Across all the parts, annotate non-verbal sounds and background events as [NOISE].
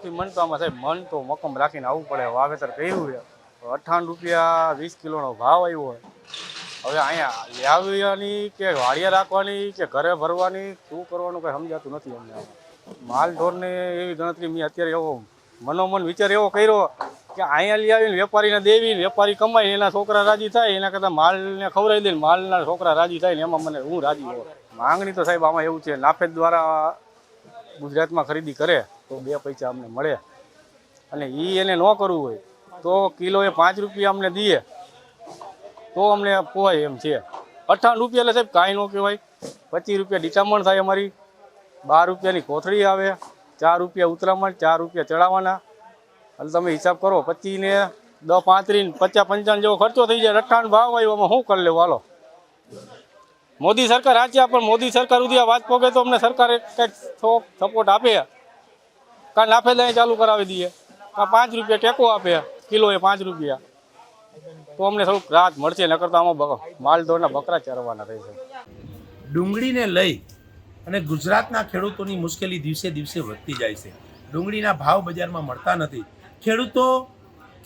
માપથી મન તો આમાં સાહેબ, મન તો મક્કમ રાખીને આવવું પડે. વાવેતર કર્યું છે. અઠાણ રૂપિયા વીસ કિલોનો ભાવ આવ્યો હોય. હવે અહીંયા લાવવાની કે વાડિયા રાખવાની કે ઘરે ભરવાની, શું કરવાનું કંઈ સમજાતું નથી અમને માલ ઢોરને એવી ગણતરી મેં અત્યારે એવો મનોમન વિચાર એવો કર્યો કે અહીંયા લઈ આવીને વેપારીને દેવી, વેપારી કમાય, એના છોકરા રાજી થાય, એના કરતાં માલને ખવડાવી દે માલના છોકરા રાજી થાય ને એમાં મને હું રાજી હોઉં. માંગણી તો સાહેબ આમાં એવું છે નાફેદ દ્વારા ગુજરાતમાં ખરીદી કરે. તો બે પૈસા અમને મળે. અને એ એને ન કરવું હોય, તો કિલોએ પાંચ રૂપિયા અમને દઈએ. તો અમને પોવાય એમ છે. અઠાવન રૂપિયા એટલે સાહેબ કાંઈ ન કહેવાય. પચીસ રૂપિયા ડિટામણ થાય અમારી. બાર રૂપિયાની કોથળી આવે, ચાર રૂપિયા ઉતરામણ, ચાર રૂપિયા ચડાવવાના. એટલે તમે હિસાબ કરો પચીને દ પાંત્રીસ પચાસ પંચાવન જેવો ખર્ચો થઈ જાય. અઠાવન ભાવ આવ્યો અમે શું કરી લેવું? હાલો. મોદી સરકાર આચ્યા પણ મોદી સરકાર સુધી આ વાત પોગે તો અમને સરકારે કંઈક સપોર્ટ આપે. કાં નાફે દહીં ચાલુ કરાવી દઈએ. પાંચ રૂપિયા ટેકો આપે કિલો એ પાંચ રૂપિયા. તો અમને થોડુંક રાહત મળશે, નકર તો આમાં માલઢોરના બકરા ચરવાના રહેશે ડુંગળીને લઈ અને ગુજરાતના ખેડૂતોની મુશ્કેલી દિવસે દિવસે વધતી જાય છે. ડુંગળીના ભાવ બજારમાં મળતા નથી. ખેડૂતો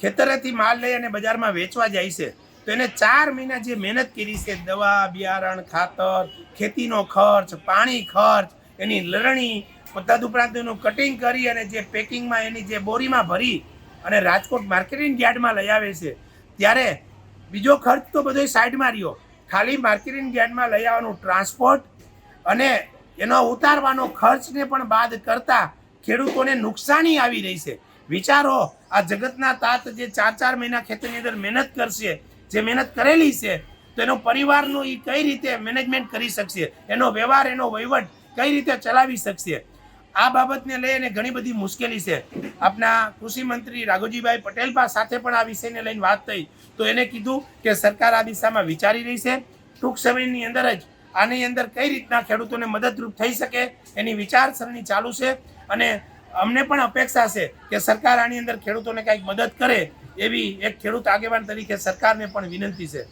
ખેતરેથી માલ લઈ અને બજારમાં વેચવા જાય છે. તો એને ચાર મહિના જે મહેનત કરી છે, દવા, બિયારણ, ખાતર, ખેતીનો ખર્ચ, પાણી ખર્ચ, એની લણણી તદુપરાંત એનું કટિંગ કરી અને જે પેકિંગમાં એની જે બોરીમાં ભરી અને રાજકોટ માર્કેટિંગ યાર્ડમાં લઈ આવે છે, ત્યારે બીજો ખર્ચ તો બધો સાઈડમાં રહ્યો. ખાલી માર્કેટિંગ યાર્ડમાં લઈ આવવાનું ટ્રાન્સપોર્ટ અને એનો ઉતારવાનો ખર્ચને પણ બાદ કરતાં ખેડૂતોને નુકસાની આવી રહી છે. વિચારો, આ જગતના તાત જે ચાર ચાર મહિના ખેતરની અંદર મહેનત કરશે, જે મહેનત કરેલી છે, તો એનો પરિવારનું એ કઈ રીતે મેનેજમેન્ટ કરી શકશે? એનો વ્યવહાર, એનો વહીવટ કઈ રીતે ચલાવી શકશે? આ બાબતને લઈને ઘણી બધી મુશ્કેલી છે. આપના કૃષિ મંત્રી રાઘોજીભાઈ પટેલ સાથે પણ આ વિષયને લઈને વાત થઈ. તો એને કીધું કે સરકાર આ દિશામાં વિચારી રહી છે. ટૂંક સમયની અંદર જ આની અંદર કઈ રીતના ખેડૂતોને મદદરૂપ થઈ શકે એની વિચારસરણી ચાલુ છે. અને અમને પણ અપેક્ષા છે કે સરકાર આની અંદર ખેડૂતોને કંઈક મદદ કરે એવી એક ખેડૂત આગેવાન તરીકે સરકારને પણ વિનંતી છે.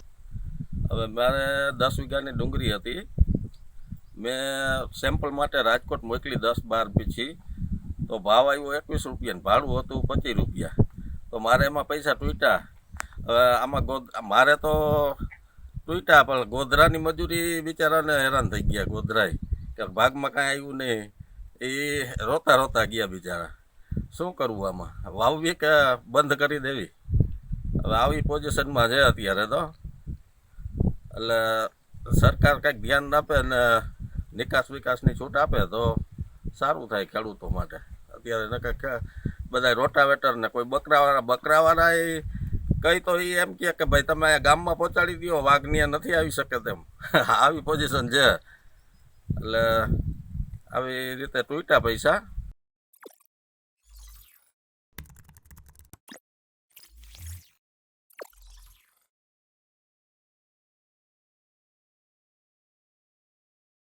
હવે મારે દસ વીઘાની ડુંગળી હતી. મેં સેમ્પલ માટે રાજકોટ મોકલી દસ બાર પછી, તો ભાવ આવ્યો એકવીસ રૂપિયા ભાડું હતું પચીસ રૂપિયા. તો મારે એમાં પૈસા તૂટ્યા. હવે આમાં ગોદ, મારે તો તૂટ્યા, પણ ગોધરાની મજૂરી બિચારાને હેરાન થઈ ગયા ગોધરાય કે ભાગમાં કાંઈ આવ્યું નહીં. એ રોતા રોતા ગયા બિચારા. શું કરવું આમાં? વાવવી કે બંધ કરી દેવી? હવે આવી પોઝિશનમાં છે અત્યારે તો. એટલે સરકાર કંઈક ધ્યાન આપે ને નિકાસ વિકાસની છૂટ આપે તો સારું થાય ખેડૂતો માટે. અત્યારે નકા બધા રોટાવેટર ને કોઈ બકરાવાળા બકરાવાળા એ કઈ તો એ એમ કહે કે ભાઈ તમે ગામમાં પહોંચાડી દો વાઘનિયા નથી આવી શકે તેમ. [LAUGHS] આવી પોઝિશન છે. એટલે આવી રીતે તૂટ્યા પૈસા.